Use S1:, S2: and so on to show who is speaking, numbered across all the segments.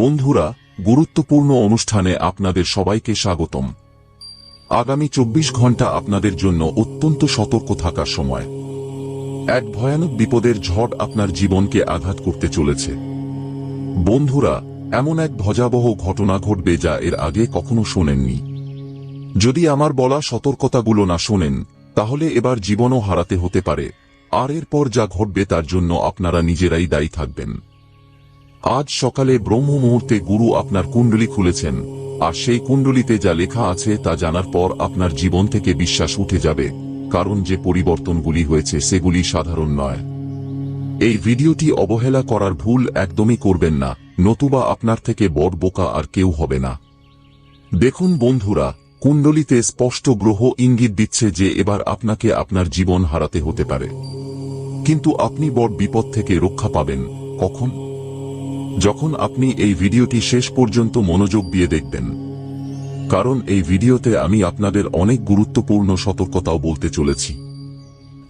S1: বন্ধুরা, গুরুত্বপূর্ণ অনুষ্ঠানে আপনাদের সবাইকে স্বাগতম। আগামী চব্বিশ ঘণ্টা আপনাদের জন্য অত্যন্ত সতর্ক থাকার সময়। এক ভয়ানক বিপদের ঝড় আপনার জীবনকে আঘাত করতে চলেছে। বন্ধুরা, এমন এক ভয়াবহ ঘটনা ঘটবে যা এর আগে কখনো শোনেননি। যদি আমার বলা সতর্কতাগুলো না শোনেন, তাহলে এবার জীবনও হারাতে হতে পারে। আর এরপর যা ঘটবে তার জন্য আপনারা নিজেরাই দায়ী থাকবেন। আজ সকালে ব্রহ্ম মুহূর্তে গুরু আপনার কুণ্ডলী খুলেছেন, আর সেই কুণ্ডলিতে যা লেখা আছে তা জানার পর আপনার জীবন থেকে বিশ্বাস উঠে যাবে, কারণ যে পরিবর্তনগুলি হয়েছে সেগুলি সাধারণ নয়। এই ভিডিওটি অবহেলা করার ভুল একদমই করবেন না, নতুবা আপনার থেকে বড় বোকা আর কেউ হবে না। দেখুন বন্ধুরা, কুণ্ডলিতে স্পষ্ট গ্রহ ইঙ্গিত দিচ্ছে যে এবার আপনাকে আপনার জীবন হারাতে হতে পারে। কিন্তু আপনি বড় বিপদ থেকে রক্ষা পাবেন, কখন? যখন আপনি এই ভিডিওটি শেষ পর্যন্ত মনোযোগ দিয়ে দেখবেন। কারণ এই ভিডিওতে আমি আপনাদের অনেক গুরুত্বপূর্ণ সতর্কতাও বলতে চলেছি।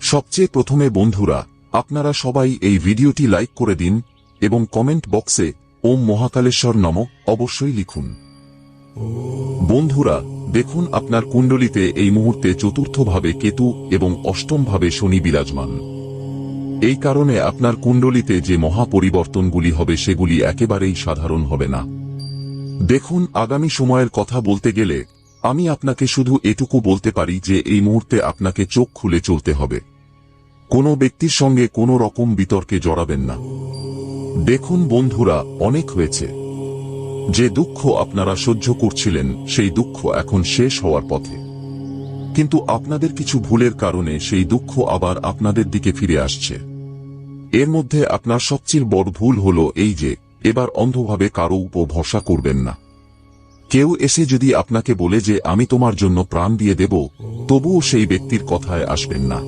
S1: সবচেয়ে প্রথমে বন্ধুরা, আপনারা সবাই এই ভিডিওটি লাইক করে দিন এবং কমেন্ট বক্সে ওম মহাকালেশ্বর নম অবশ্যই লিখুন। বন্ধুরা, দেখুন আপনার কুণ্ডলিতে এই মুহূর্তে চতুর্থভাবে কেতু এবং অষ্টমভাবে শনি বিরাজমান। এই কারণে আপনার কুণ্ডলিতে যে মহাপরিবর্তনগুলি হবে সেগুলি একেবারেই সাধারণ হবে না। দেখুন, আগামী সময়ের কথা বলতে গেলে, আমি আপনাকে শুধু এটুকু বলতে পারি যে এই মুহূর্তে আপনাকে চোখ খুলে চলতে হবে। কোনো ব্যক্তির সঙ্গে কোনো রকম বিতর্কে জড়াবেন না। দেখুন বন্ধুরা, অনেক হয়েছে। যে দুঃখ আপনারা সহ্য করছিলেন, সেই দুঃখ এখন শেষ হওয়ার পথে। কিন্তু আপনাদের কিছু ভুলের কারণে সেই দুঃখ আবার আপনাদের দিকে ফিরে আসছে। এর মধ্যে আপনার সবচেয়ে বড় ভুল হল এই যে, এবার অন্ধভাবে কারও উপর ভরসা করবেন না। কেউ এসে যদি আপনাকে বলে যে, আমি তোমার জন্য প্রাণ দিয়ে দেব, তবুও সেই ব্যক্তির কথায় আসবেন না।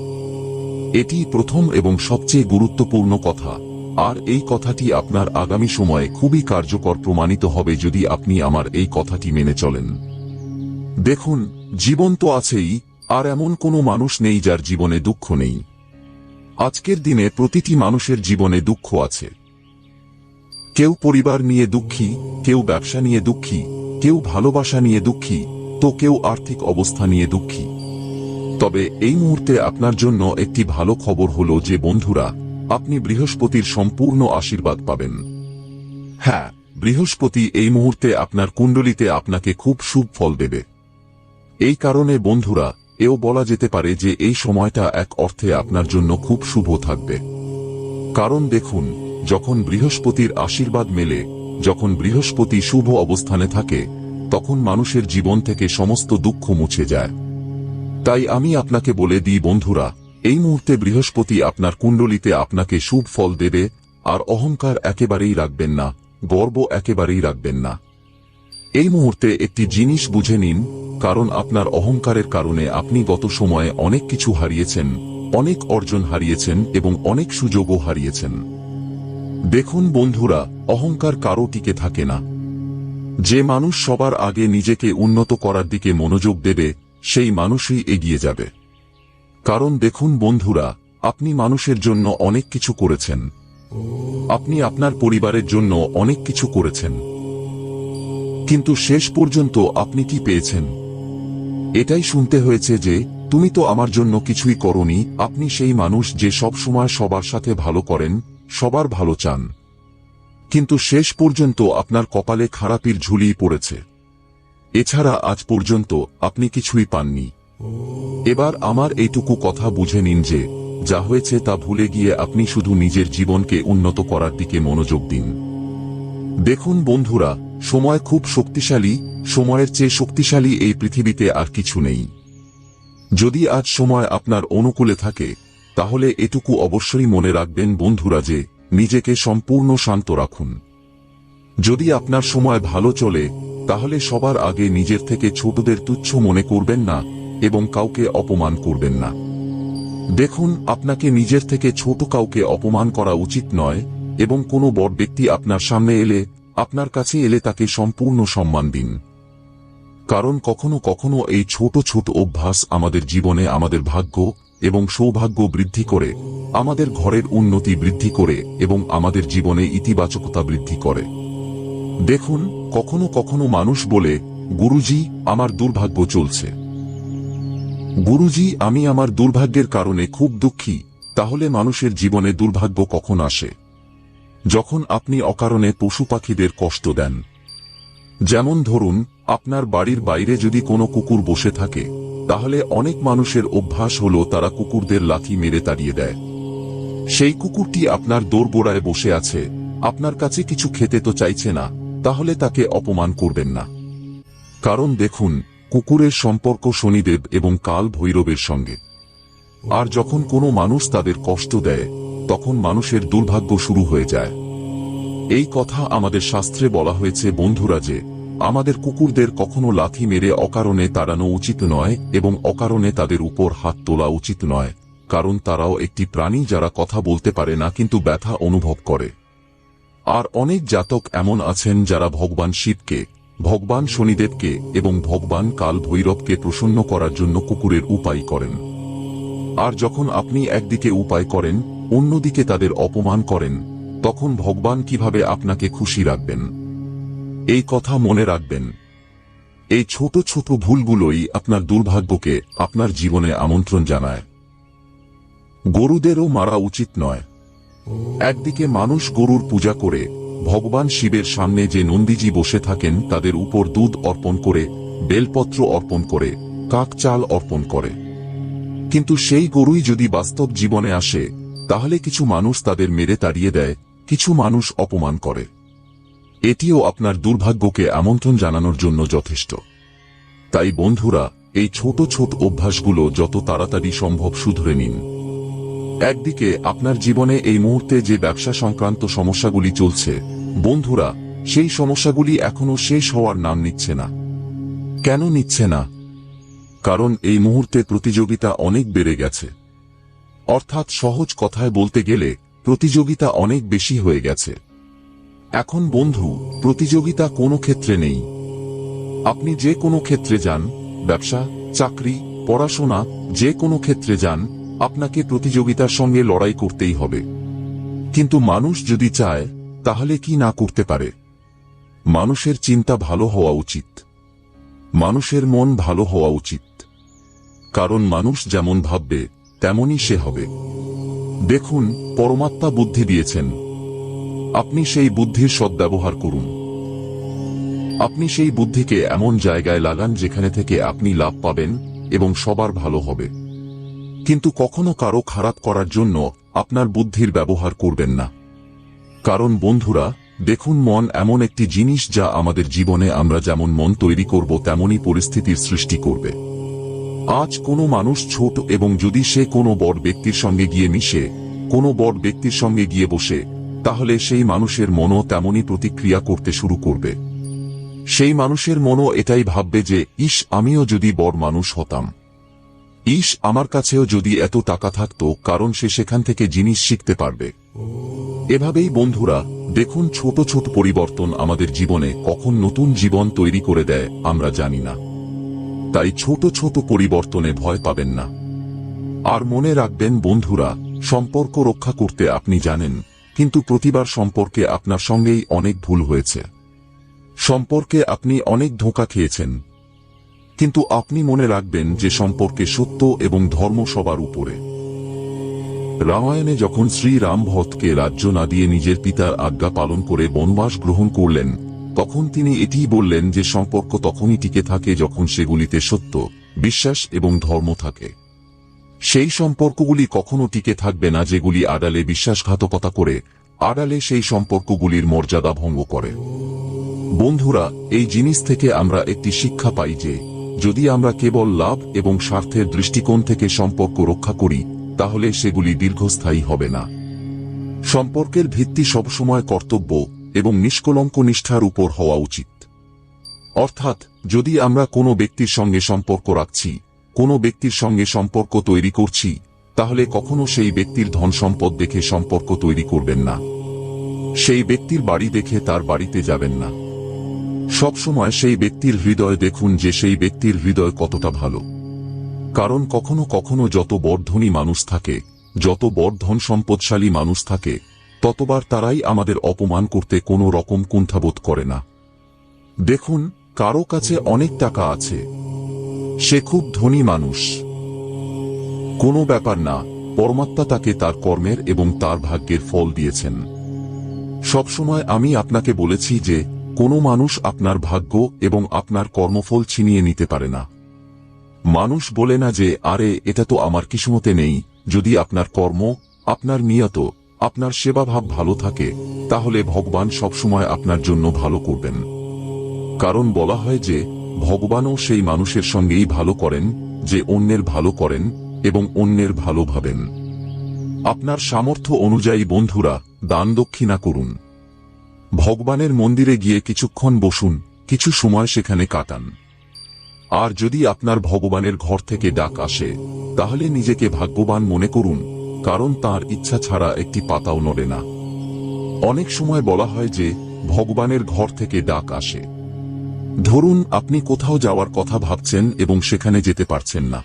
S1: এটি প্রথম এবং সবচেয়ে গুরুত্বপূর্ণ কথা, আর এই কথাটি আপনার আগামী সময়ে খুবই কার্যকর প্রমাণিত হবে যদি আপনি আমার এই কথাটি মেনে চলেন। দেখুন, জীবন তো আছেই, আর এমন কোনো মানুষ নেই যার জীবনে দুঃখ নেই। আজকের দিনে প্রতিটি মানুষের জীবনে দুঃখ আছে। কেউ পরিবার নিয়ে দুঃখী, কেউ ব্যবসা নিয়ে দুঃখী, কেউ ভালোবাসা নিয়ে দুঃখী, তো কেউ আর্থিক অবস্থা নিয়ে দুঃখী। তবে এই মুহূর্তে আপনার জন্য একটি ভালো খবর হল যে, বন্ধুরা, আপনি বৃহস্পতির সম্পূর্ণ আশীর্বাদ পাবেন। হ্যাঁ বৃহস্পতি এই মুহূর্তে আপনার কুণ্ডলিতে আপনাকে খুব শুভ ফল দেবে। এই কারণে, বন্ধুরা এও বলা যেতে পারে যে এই সময়টা এক অর্থে আপনার জন্য খুব শুভ থাকবে। কারণ দেখুন, যখন বৃহস্পতির আশীর্বাদ মেলে, যখন বৃহস্পতি শুভ অবস্থানে থাকে, তখন মানুষের জীবন থেকে সমস্ত দুঃখ মুছে যায়। তাই আমি আপনাকে বলে দিই বন্ধুরা, এই মুহূর্তে বৃহস্পতি আপনার কুণ্ডলিতে আপনাকে শুভ ফল দেবে, আর অহংকার একেবারেই রাখবেন না, গর্ব একেবারেই রাখবেন না। এই মুহূর্তে একটি জিনিস বুঝে নিন, কারণ আপনার অহংকারের কারণে আপনি গত সময়ে অনেক কিছু হারিয়েছেন, অনেক অর্জন হারিয়েছেন এবং অনেক সুযোগও হারিয়েছেন। দেখুন বন্ধুরা, অহংকার কারও টিকে থাকে না। যে মানুষ সবার আগে নিজেকে উন্নত করার দিকে মনোযোগ দেবে, সেই মানুষই এগিয়ে যাবে। কারণ দেখুন বন্ধুরা, আপনি মানুষের জন্য অনেক কিছু করেছেন। আপনি আপনার পরিবারের জন্য অনেক কিছু করেছেন। কিন্তু শেষ পর্যন্ত আপনি কি পেয়েছেন? এটাই শুনতে হয়েছে যে, তুমি তো আমার জন্য কিছুই করনি, আপনি সেই মানুষ যে সব সময় সবার সাথে ভালো করেন, সবার ভালো চান। কিন্তু শেষ পর্যন্ত আপনার কপালে খারাপির ঝুলিয়ে পড়েছে। এছাড়া আজ পর্যন্ত আপনি কিছুই পাননি। এবার আমার এইটুকু কথা বুঝে নিন যে, যা হয়েছে তা ভুলে গিয়ে আপনি শুধু নিজের জীবনকে উন্নত করার দিকে মনোযোগ দিন। দেখুন বন্ধুরা সময় খুব শক্তিশালী, সময়ের চেয়ে শক্তিশালী এই পৃথিবীতে আর কিছু নেই। যদি আজ সময় আপনার অনুকূলে থাকে, তাহলে এটুকু অবশ্যই মনে রাখবেন বন্ধুরা যে, নিজেকে সম্পূর্ণ শান্ত রাখুন। যদি আপনার সময় ভালো চলে, তাহলে সবার আগে নিজের থেকে ছোটদের তুচ্ছ মনে করবেন না এবং কাউকে অপমান করবেন না। দেখুন, আপনাকে নিজের থেকে ছোট কাউকে অপমান করা উচিত নয় এবং কোনো বড় ব্যক্তি আপনার সামনে এলে আপনার কাছে এলে তাকে সম্পূর্ণ সম্মান দিন। কারণ কখনো কখনো এই ছোট ছোট অভ্যাস আমাদের জীবনে আমাদের ভাগ্য এবং সৌভাগ্য বৃদ্ধি করে, আমাদের ঘরের উন্নতি বৃদ্ধি করে এবং আমাদের জীবনে ইতিবাচকতা বৃদ্ধি করে। দেখুন, কখনো কখনো মানুষ বলে, গুরুজি, আমার দুর্ভাগ্য চলছে। গুরুজি, আমি আমার দুর্ভাগ্যের কারণে খুব দুঃখী, তাহলে মানুষের জীবনে দুর্ভাগ্য কখন আসে? যখন আপনি অকারণে পশু পাখিদের কষ্ট দেন। যেমন ধরুন, আপনার বাড়ির বাইরে যদি কোনো কুকুর বসে থাকে, তাহলে অনেক মানুষের অভ্যাস হলো তারা কুকুরদের লাথি মেরে তাড়িয়ে দেয়। সেই কুকুরটি আপনার দোরগোড়ায় বসে আছে, আপনার কাছে কিছু খেতে তো চাইছে না, তাহলে তাকে অপমান করবেন না। কারণ দেখুন, কুকুরের সম্পর্ক শনিদেব এবং কাল ভৈরবের সঙ্গে। আর যখন কোনো মানুষ তাদের কষ্ট দেয় তখন মানুষের দুর্ভাগ্য শুরু হয়ে যায়। এই কথা আমাদের শাস্ত্রে বলা হয়েছে, বন্ধুরা, যে আমাদের কুকুরদের কখনো লাথি মেরে অকারণে তাড়ানো উচিত নয় এবং অকারণে তাদের উপর হাত তোলা উচিত নয়, কারণ তারাও একটি প্রাণী যারা কথা বলতে পারে না কিন্তু ব্যথা অনুভব করে। আর অনেক জাতক এমন আছেন যারা ভগবান শিবকে, ভগবান শনিদেবকে এবং ভগবান কাল ভৈরবকে প্রসন্ন করার জন্য কুকুরের উপায় করেন। আর যখন আপনি একদিকে উপায় করেন অন্যদিকে তাদের অপমান করেন, তখন ভগবান কীভাবে আপনাকে খুশি রাখবেন? এই কথা মনে রাখবেন। এই ছোট ছোট ভুলগুলোই আপনার দুর্ভাগ্যকে আপনার জীবনে আমন্ত্রণ জানায়। গরুদেরও মারা উচিত নয়। একদিকে মানুষ গরুর পূজা করে, ভগবান শিবের সামনে যে নন্দীজি বসে থাকেন তাদের উপর দুধ অর্পণ করে, বেলপত্র অর্পণ করে কাক চাল অর্পণ করে। কিন্তু সেই গরুই যদি বাস্তব জীবনে আসে তাহলে কিছু মানুষ তাদের মেরে তাড়িয়ে দেয়, কিছু মানুষ অপমান করে। এটিও আপনার দুর্ভাগ্যকে আমন্ত্রণ জানানোর জন্য যথেষ্ট। তাই বন্ধুরা, এই ছোট ছোট অভ্যাসগুলো যত তাড়াতাড়ি সম্ভব শুধরে নিন। একদিকে, আপনার জীবনে এই মুহূর্তে যে ব্যবসা সংক্রান্ত সমস্যাগুলি চলছে, বন্ধুরা, সেই সমস্যাগুলি এখনও শেষ হওয়ার নাম নিচ্ছে না। কেন নিচ্ছে না? কারণ এই মুহূর্তে প্রতিযোগিতা অনেক বেড়ে গেছে। অর্থাৎ সহজ কথায় বলতে গেলে, প্রতিযোগিতা অনেক বেশি হয়ে গেছে। এখন বন্ধু, প্রতিযোগিতা কোনো ক্ষেত্রে নেই। আপনি যে কোনো ক্ষেত্রে যান, ব্যবসা, চাকরি, পড়াশোনা, যে কোনো ক্ষেত্রে যান, আপনাকে প্রতিযোগিতার সঙ্গে লড়াই করতেই হবে। কিন্তু মানুষ যদি চায়, তাহলে কি না করতে পারে? মানুষের চিন্তা ভালো হওয়া উচিত। মানুষের মন ভালো হওয়া উচিত। কারণ মানুষ যেমন ভাববে তেমনই সে হবে। দেখুন, পরমাত্মা বুদ্ধি দিয়েছেন। আপনি সেই বুদ্ধির সদ্ব্যবহার করুন। আপনি সেই বুদ্ধিকে এমন জায়গায় লাগান যেখানে থেকে আপনি লাভ পাবেন এবং সবার ভালো হবে। কিন্তু কখনো কারও খারাপ করার জন্য আপনার বুদ্ধির ব্যবহার করবেন না। কারণ বন্ধুরা, দেখুন মন এমন একটি জিনিস যা আমাদের জীবনে আমরা যেমন মন তৈরি করব, তেমনই পরিস্থিতির সৃষ্টি করবে। আজ কোনো মানুষ ছোট এবং যদি সে কোনো বড় ব্যক্তির সঙ্গে গিয়ে মিশে, কোনো বড় ব্যক্তির সঙ্গে গিয়ে বসে, তাহলে সেই মানুষের মনও তেমনই প্রতিক্রিয়া করতে শুরু করবে। সেই মানুষের মনও এটাই ভাববে যে, ইস, আমিও যদি বড় মানুষ হতাম। ইস, আমার কাছেও যদি এত টাকা থাকতো, কারণ সে সেখান থেকে জিনিস শিখতে পারবে। এভাবেই বন্ধুরা, দেখুন ছোট ছোট পরিবর্তন আমাদের জীবনে কখন নতুন জীবন তৈরি করে দেয়, আমরা জানি না। তাই ছোট ছোট পরিবর্তনে ভয় পাবেন না। আর মনে রাখবেন, বন্ধুরা, সম্পর্ক রক্ষা করতে আপনি জানেন, কিন্তু প্রতিবার সম্পর্কে আপনার সঙ্গেই অনেক ভুল হয়েছে। সম্পর্কে আপনি অনেক ধোঁকা খেয়েছেন। কিন্তু আপনি মনে রাখবেন যে সম্পর্কে সত্য এবং ধর্ম সবার উপরে। রামায়ণে যখন শ্রীরাম ভটকে রাজ্য না দিয়ে নিজের পিতার আজ্ঞা পালন করে বনবাস গ্রহণ করলেন তখন তিনি এটিই বললেন যে সম্পর্ক তখনই টিকে থাকে যখন সেগুলিতে সত্য, বিশ্বাস এবং ধর্ম থাকে। সেই সম্পর্কগুলি কখনো টিকে থাকবে না যেগুলি আড়ালে বিশ্বাসঘাতকতা করে, আড়ালে সেই সম্পর্কগুলির মর্যাদা ভঙ্গ করে। বন্ধুরা, এই জিনিস থেকে আমরা একটি শিক্ষা পাই যে, যদি আমরা কেবল লাভ এবং স্বার্থের দৃষ্টিকোণ থেকে সম্পর্ক রক্ষা করি, তাহলে সেগুলি দীর্ঘস্থায়ী হবে না। সম্পর্কের ভিত্তি সবসময় কর্তব্য এবং নিষ্কলঙ্ক নিষ্ঠার উপর হওয়া উচিত। অর্থাৎ, যদি আমরা কোনো ব্যক্তির সঙ্গে সম্পর্ক রাখছি, কোনো ব্যক্তির সঙ্গে সম্পর্ক তৈরি করছি, তাহলে কখনো সেই ব্যক্তির ধন সম্পদ দেখে সম্পর্ক তৈরি করবেন না। সেই ব্যক্তির বাড়ি দেখে তার বাড়িতে যাবেন না। সবসময় সেই ব্যক্তির হৃদয় দেখুন যে সেই ব্যক্তির হৃদয় কতটা ভালো। কারণ কখনো কখনো যত বর্ধনী মানুষ থাকে, যত বর্ধন সম্পদশালী মানুষ থাকে ততবার তারাই আমাদের অপমান করতে কোনো রকম কুণ্ঠাবোধ করে না। দেখুন, কারও কাছে অনেক টাকা আছে। সে খুব ধনী মানুষ। কোনো ব্যাপার না, পরমাত্মা তাকে তার কর্মের এবং তার ভাগ্যের ফল দিয়েছেন। সবসময় আমি আপনাকে বলেছি যে, কোনো মানুষ আপনার ভাগ্য এবং আপনার কর্মফল ছিনিয়ে নিতে পারে না। মানুষ বলে না যে, আরে, এটা তো আমার কিসমতে নেই। যদি আপনার কর্ম, আপনার নিয়ত আপনার সেবাভাব ভালো থাকে, তাহলে ভগবান সবসময় আপনার জন্য ভালো করবেন। কারণ বলা হয় যে, ভগবানও সেই মানুষের সঙ্গেই ভালো করেন, যে অন্যের ভালো করেন এবং অন্যের ভালো ভাবেন। আপনার সামর্থ্য অনুযায়ী বন্ধুরা, দান দক্ষিণা করুন। ভগবানের মন্দিরে গিয়ে কিছুক্ষণ বসুন, কিছু সময় সেখানে কাটান। আর যদি আপনার ভগবানের ঘর থেকে ডাক আসে, তাহলে নিজেকে ভাগ্যবান মনে করুন কারণ তার ইচ্ছা ছাড়া একটি পাতাও নড়ে না। অনেক সময় বলা হয় যে, ভগবানের ঘর থেকে ডাক আসে। ধরুন, আপনি কোথাও যাওয়ার কথা ভাবছেন এবং সেখানে যেতে পারছেন না।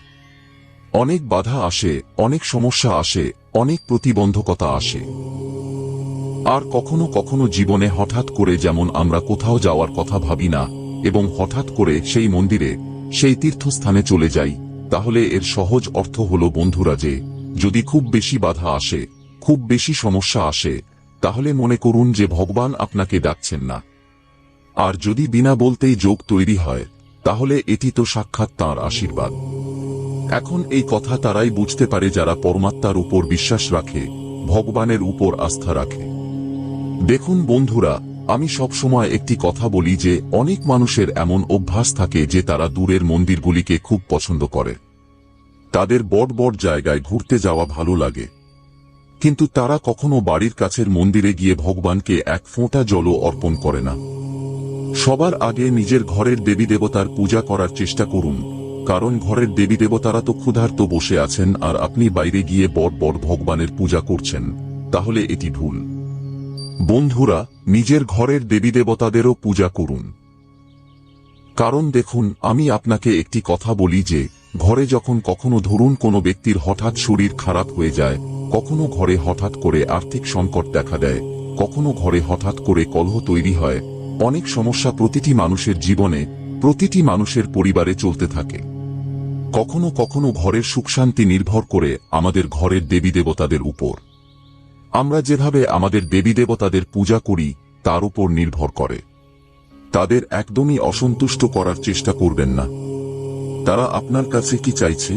S1: অনেক বাধা আসে, অনেক সমস্যা আসে, অনেক প্রতিবন্ধকতা আসে। আর কখনো কখনো জীবনে হঠাৎ করে যেমন আমরা কোথাও যাওয়ার কথা ভাবি না, এবং হঠাৎ করে সেই মন্দিরে, সেই তীর্থস্থানে চলে যাই, তাহলে এর সহজ অর্থ হল বন্ধুরা যে যদি খুব বেশি বাধা আসে, খুব বেশি সমস্যা আসে, তাহলে মনে করুন যে ভগবান আপনাকে ডাকছেন না। আর যদি বিনা বলতেই যোগ তৈরি হয়, তাহলে এটি তো সাক্ষাৎ তাঁর আশীর্বাদ। এখন এই কথা তারাই বুঝতে পারে যারা পরমাত্মার উপর বিশ্বাস রাখে, ভগবানের উপর আস্থা রাখে। দেখুন বন্ধুরা, আমি সবসময় একটি কথা বলি যে অনেক মানুষের এমন অভ্যাস থাকে যে তারা দূরের মন্দিরগুলিকে খুব পছন্দ করে। তাদের বড় বড় জায়গায় ঘুরতে যাওয়া ভালো লাগে। কিন্তু তারা কখনো বাড়ির কাছের মন্দিরে গিয়ে ভগবানকে এক ফোঁটা জলও অর্পণ করে না। সবার আগে নিজের ঘরের দেবী দেবতার পূজা করার চেষ্টা করুন, কারণ ঘরের দেবী দেবতারা তো ক্ষুধার্ত বসে আছেন আর আপনি বাইরে গিয়ে বড় বড় ভগবানের পূজা করছেন, তাহলে এটি ভুল। বন্ধুরা, নিজের ঘরের দেবী দেবতাদেরও পূজা করুন। কারণ দেখুন, আমি আপনাকে একটি কথা বলি যে ঘরে যখন কখনো ধরুন কোনো ব্যক্তির হঠাৎ শরীর খারাপ হয়ে যায়, কখনো ঘরে হঠাৎ করে আর্থিক সংকট দেখা দেয়, কখনো ঘরে হঠাৎ করে কলহ তৈরি হয়, অনেক সমস্যা প্রতিটি মানুষের জীবনে, প্রতিটি মানুষের পরিবারে চলতে থাকে। কখনো কখনো ঘরের সুখ শান্তি নির্ভর করে আমাদের ঘরের দেবী দেবতাদের উপর। আমরা যেভাবে আমাদের দেবী দেবতাদের পূজা করি, তার উপর নির্ভর করে। তাদের একদমই অসন্তুষ্ট করার চেষ্টা করবেন না। তারা আপনার কাছে কি চাইছে?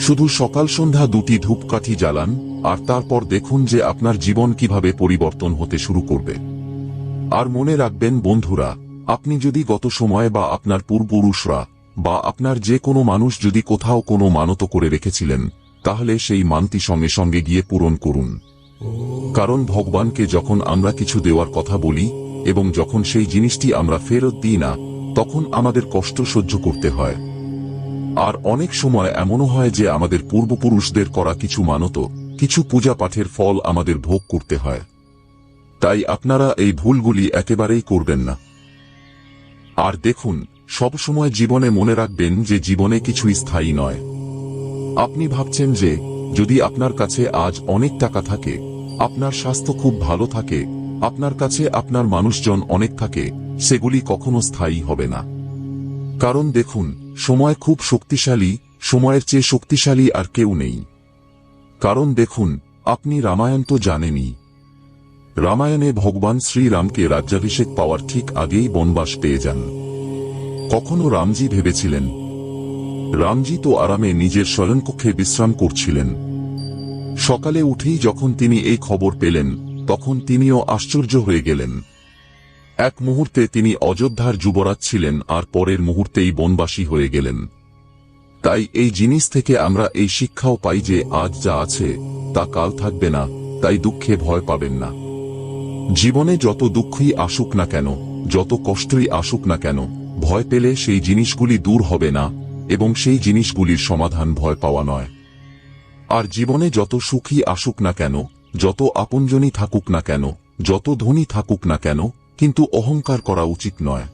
S1: শুধু সকাল সন্ধ্যা দুটি ধূপকাঠি জ্বালান, আর তারপর দেখুন যে আপনার জীবন কীভাবে পরিবর্তন হতে শুরু করবে। আর মনে রাখবেন, বন্ধুরা, আপনি যদি গত সময়ে বা আপনার পূর্বপুরুষরা বা আপনার যে কোনো মানুষ যদি কোথাও কোনো মানত করে রেখেছিলেন, তাহলে সেই মানতি সঙ্গে সঙ্গে গিয়ে পূরণ করুন। কারণ ভগবানকে যখন আমরা কিছু দেওয়ার কথা বলি, এবং যখন সেই জিনিসটি আমরা ফেরত দিই না, তখন আমাদের কষ্ট সহ্য করতে হয়। আর অনেক সময় এমনও হয় যে আমাদের পূর্বপুরুষদের করা কিছু মানত, কিছু পূজা পাঠের ফল আমাদের ভোগ করতে হয়। তাই আপনারা এই ভুলগুলি একেবারেই করবেন না। আর দেখুন সবসময় জীবনে মনে রাখবেন যে জীবনে কিছুই স্থায়ী নয়। আপনি ভাবছেন যে, যদি আপনার কাছে আজ অনেক টাকা থাকে, আপনার স্বাস্থ্য খুব ভালো থাকে, আপনার কাছে আপনার মানুষজন অনেক থাকে, সেগুলি কখনো স্থায়ী হবে না। কারণ দেখুন সময় খুব শক্তিশালী, সময়ের চেয়ে শক্তিশালী আর কেউ নেই। কারণ দেখুন, আপনি রামায়ণ তো জানেনই। রামায়ণে ভগবান শ্রীরামকে রাজ্যাভিষেক পাওয়ার ঠিক আগেই বনবাস পেয়ে যান। কখনো রামজি ভেবেছিলেন। রামজি তো আরামে নিজের শয়নকক্ষে বিশ্রাম করছিলেন। সকালে উঠেই যখন তিনি এই খবর পেলেন, তখন তিনিও আশ্চর্য হয়ে গেলেন। এক মুহূর্তে তিনি অযোধ্যার যুবরাজ ছিলেন আর পরের মুহূর্তেই বনবাসী হয়ে গেলেন। তাই এই জিনিস থেকে আমরা এই শিক্ষাও পাই যে আজ যা আছে, তা কাল থাকবে না, তাই দুঃখে ভয় পাবেন না। জীবনে যত দুঃখই আসুক না কেন, যত কষ্টই আসুক না কেন, ভয় পেলে সেই জিনিসগুলি দূর হবে না, এবং সেই জিনিসগুলির সমাধান ভয় পাওয়া নয়। আর জীবনে যত সুখী আসুক না কেন, যত আপনজনই থাকুক না কেন, যত ধনী থাকুক না কেন কিন্তু অহংকার করা উচিত নয়,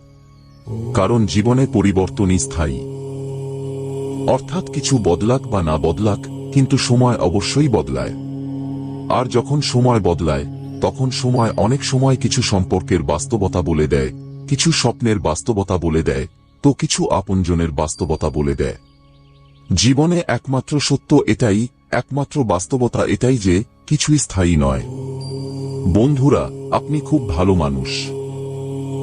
S1: কারণ জীবনে পরিবর্তনই স্থায়ী। অর্থাৎ কিছু বদলাক বা না বদলাক, কিন্তু সময় অবশ্যই বদলায়। আর যখন সময় বদলায়, তখন সময় অনেক সময় কিছু সম্পর্কের বাস্তবতা বলে দেয়, কিছু স্বপ্নের বাস্তবতা বলে দেয়, তো কিছু আপনজনের বাস্তবতা বলে দেয়। জীবনে একমাত্র সত্য এটাই, একমাত্র বাস্তবতা এটাই যে, কিছুই স্থায়ী নয়। বন্ধুরা, আপনি খুব ভালো মানুষ।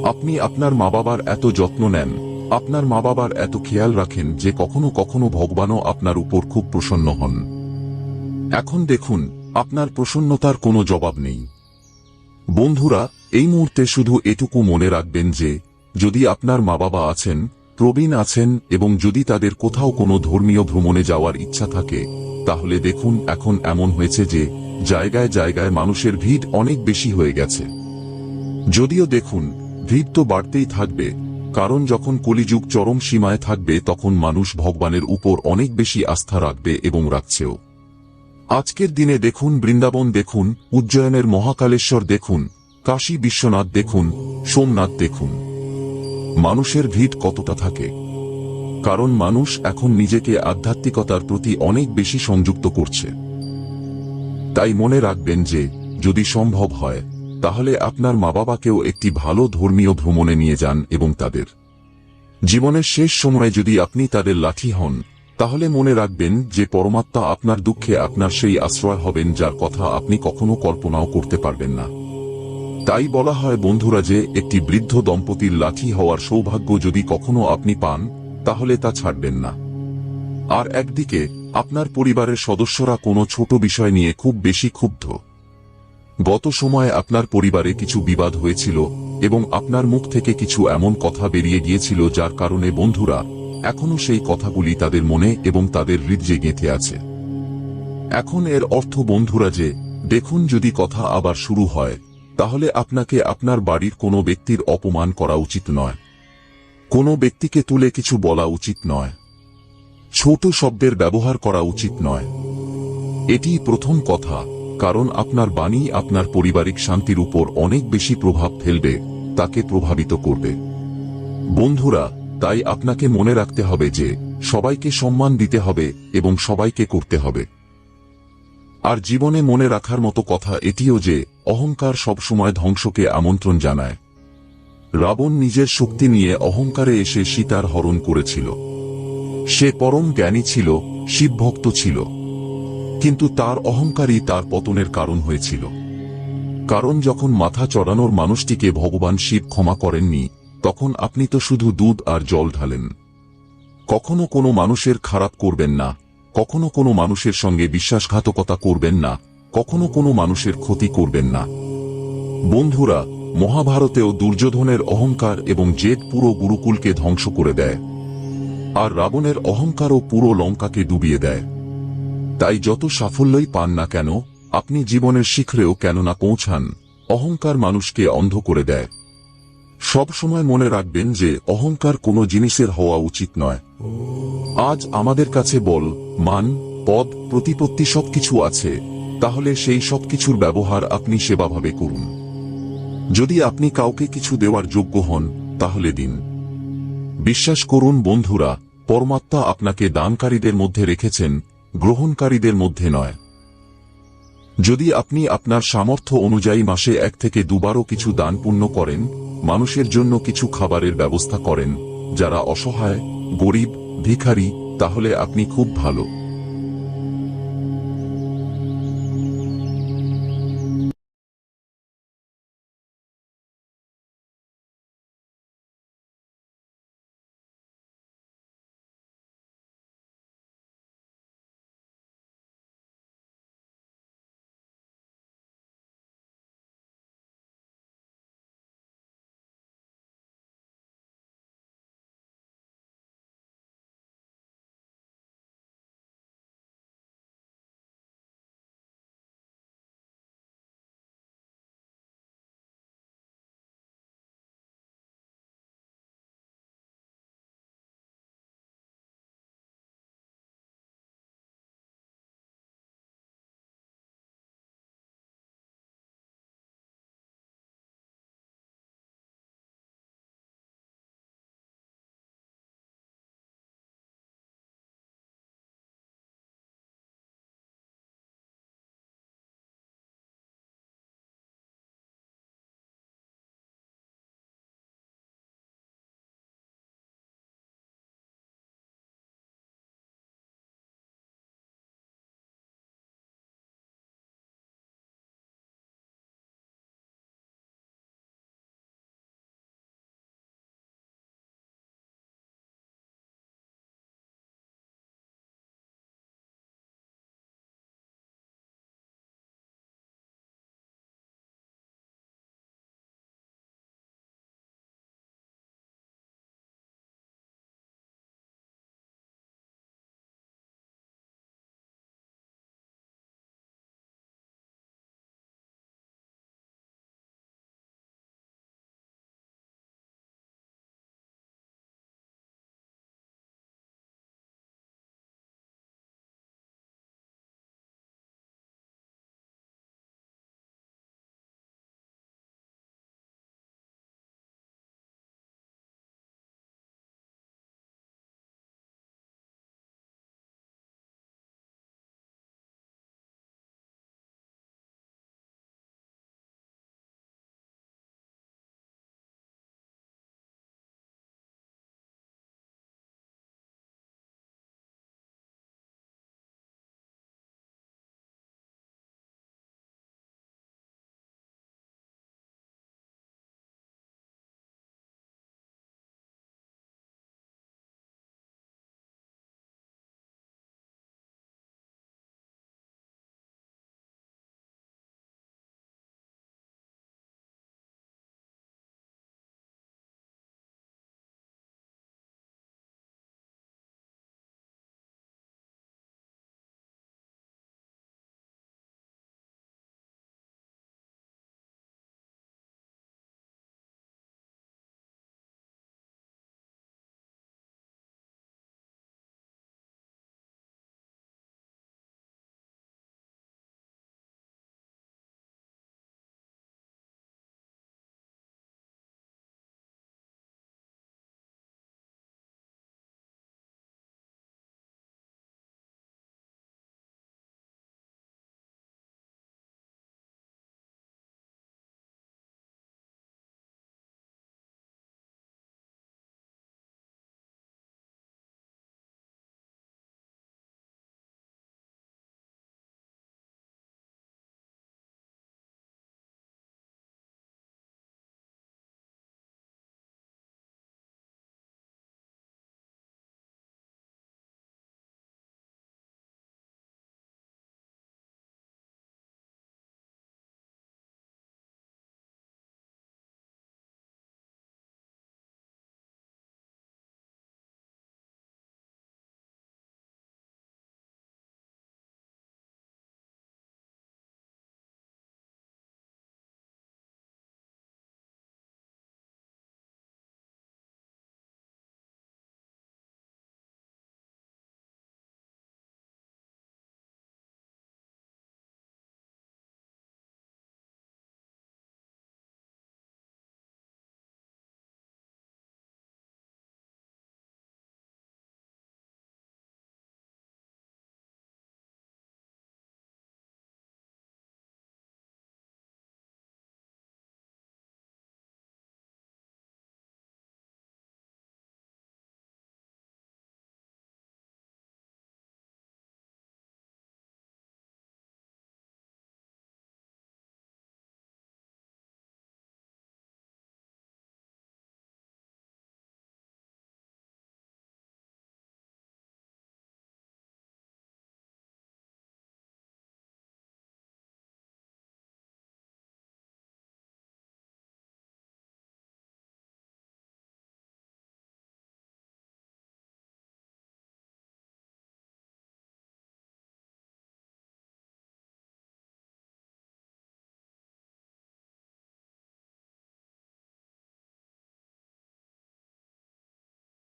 S1: আপনি আপনার মা বাবার এত যত্ন নেন, আপনার মা বাবার এত খেয়াল রাখেন যে কখনো কখনো ভগবানও আপনার উপর খুব প্রসন্ন হন। এখন দেখুন, আপনার প্রসন্নতার কোনো জবাব নেই। বন্ধুরা, এই মুহূর্তে শুধু এটুকু মনে রাখবেন যে, যদি আপনার মা বাবা আছেন প্রবীণ আছেন এবং যদি তাদের কোথাও কোনো ধর্মীয় ভ্রমণে যাওয়ার ইচ্ছা থাকে, তাহলে দেখুন এখন এমন হয়েছে যে, জায়গায় জায়গায় মানুষের ভিড় অনেক বেশি হয়ে গেছে। যদিও দেখুন, ভিড় তো বাড়তেই থাকবে, কারণ যখন কলিযুগ চরম সীমায় থাকবে তখন মানুষ ভগবানের উপর অনেক বেশি আস্থা রাখবে এবং রাখছেও। আজকের দিনে দেখুন বৃন্দাবন দেখুন, উজ্জয়নের মহাকালেশ্বর দেখুন, কাশী বিশ্বনাথ দেখুন, সোমনাথ দেখুন। মানুষের ভিড় কতটা থাকে? কারণ মানুষ এখন নিজেকে আধ্যাত্মিকতার প্রতি অনেক বেশি সংযুক্ত করছে। তাই মনে রাখবেন যে, যদি সম্ভব হয়, তাহলে আপনার মা বাবাকেও একটি ভালো ধর্মীয় ভ্রমণে নিয়ে যান এবং তাদের জীবনের শেষ সময়ে যদি আপনি তাদের লাঠি হন, তাহলে মনে রাখবেন যে পরমাত্মা আপনার দুঃখে আপনার সেই আশ্রয় হবেন যার কথা আপনি কখনো কল্পনাও করতে পারবেন না। তাই বলা হয়, বন্ধুরা, যে একটি বৃদ্ধ দম্পতির লাঠি হওয়ার সৌভাগ্য যদি কখনো আপনি পান, তাহলে তা ছাড়বেন না। আর একদিকে, আপনার পরিবারের সদস্যরা কোনো ছোট বিষয় নিয়ে খুব বেশি ক্ষুব্ধ। গত সময়ে আপনার পরিবারে কিছু বিবাদ হয়েছিল এবং আপনার মুখ থেকে কিছু এমন কথা বেরিয়ে গিয়েছিল যার কারণে, বন্ধুরা, এখনও সেই কথাগুলি তাদের মনে এবং তাদের হৃদয়ে গেঁথে আছে। এখন এর অর্থ, বন্ধুরা, যে, দেখুন যদি কথা আবার শুরু হয় তাহলে আপনাকে আপনার বাড়ির কোনো ব্যক্তির অপমান করা উচিত নয়। কোনো ব্যক্তিকে তুলে কিছু বলা উচিত নয়। ছোট শব্দের ব্যবহার করা উচিত নয়। এটি প্রথম কথা, কারণ আপনার বাণী আপনার পারিবারিক শান্তির উপর অনেক বেশি প্রভাব ফেলবে, তাকে প্রভাবিত করবে। বন্ধুরা, তাই আপনাকে মনে রাখতে হবে যে, সবাইকে সম্মান দিতে হবে এবং সবাইকে করতে হবে। আর জীবনে মনে রাখার মতো কথা এটিও যে অহংকার সবসময় ধ্বংসকে আমন্ত্রণ জানায়। রাবণ নিজের শক্তি নিয়ে অহংকারে এসে সীতার হরণ করেছিল। সে পরম জ্ঞানী ছিল, শিবভক্ত ছিল। কিন্তু তার অহংকারই তার পতনের কারণ হয়েছিল। কারণ যখন মাথা চড়ানোর মানুষটিকে ভগবান শিব ক্ষমা করেননি, তখন আপনি তো শুধু দুধ আর জল ঢালেন। কখনো কোনো মানুষের খারাপ করবেন না। কখনো কোনো মানুষের সঙ্গে বিশ্বাসঘাতকতা করবেন না, কখনো কোনো মানুষের ক্ষতি করবেন না। বন্ধুরা, মহাভারতেও দুর্যোধনের অহংকার এবং জেদ পুরো গুরুকুলকে ধ্বংস করে দেয়, আর রাবণের অহংকারও পুরো লঙ্কাকে ডুবিয়ে দেয়। তাই যত সাফল্যই পান না কেন, আপনি জীবনের শিখরেও কেন না পৌঁছান, অহংকার মানুষকে অন্ধ করে দেয়। সব সময় মনে রাখবেন যে অহংকার কোনো জিনিসের হওয়া উচিত নয়। আজ আমাদের কাছে বল, মান, পদ, প্রতিপত্তি সবকিছু আছে, তাহলে সেই সবকিছুর ব্যবহার আপনি সেবাভাবে করুন। যদি আপনি কাউকে কিছু দেওয়ার যোগ্য হন, তাহলে দিন। বিশ্বাস করুন বন্ধুরা, পরমাত্মা আপনাকে দানকারীদের মধ্যে রেখেছেন, গ্রহণকারীদের মধ্যে নয়। যদি আপনি আপনার সামর্থ্য অনুযায়ী মাসে এক থেকে দুবারও কিছু দান পুণ্য করেন, মানুষের জন্য কিছু খাবারের ব্যবস্থা করেন, যারা অসহায়, গরিব, ভিখারি, তাহলে আপনি খুব ভালো।